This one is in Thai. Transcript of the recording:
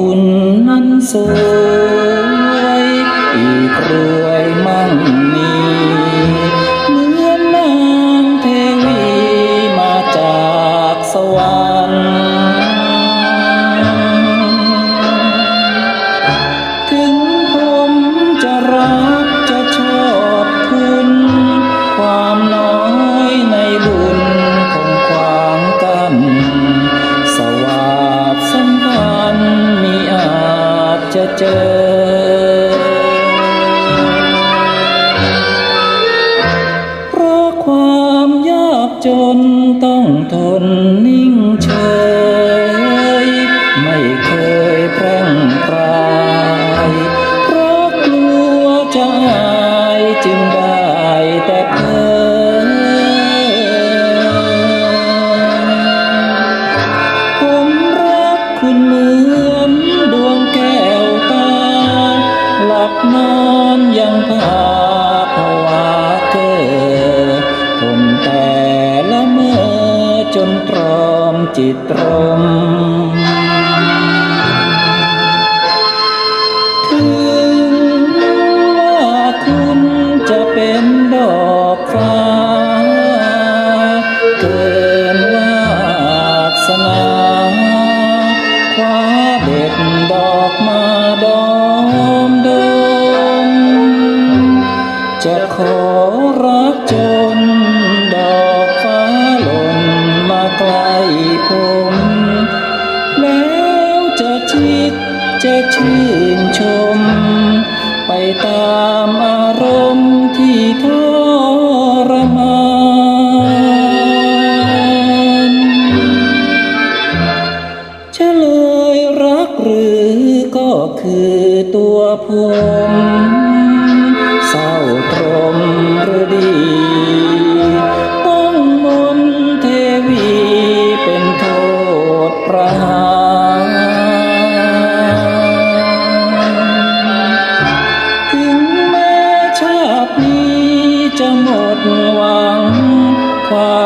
คุณนั้นสวยอีกรู เจอ เพราะความยากจนต้องทนนิ่ง นอนยังพาภาวะเกิดผมแต่ละเมื่อจนตรอมจิตตรมถึงว่าคุณจะเป็นดอกฟ้า เกินวาสนา ขอรักจนดอกฟ้าหล่นมาใกล้ผม แล้วจะชิดจะชื่นชม ไปตามอารมณ์ที่ทรมานเฉลยรักหรือก็คือตัวผม ห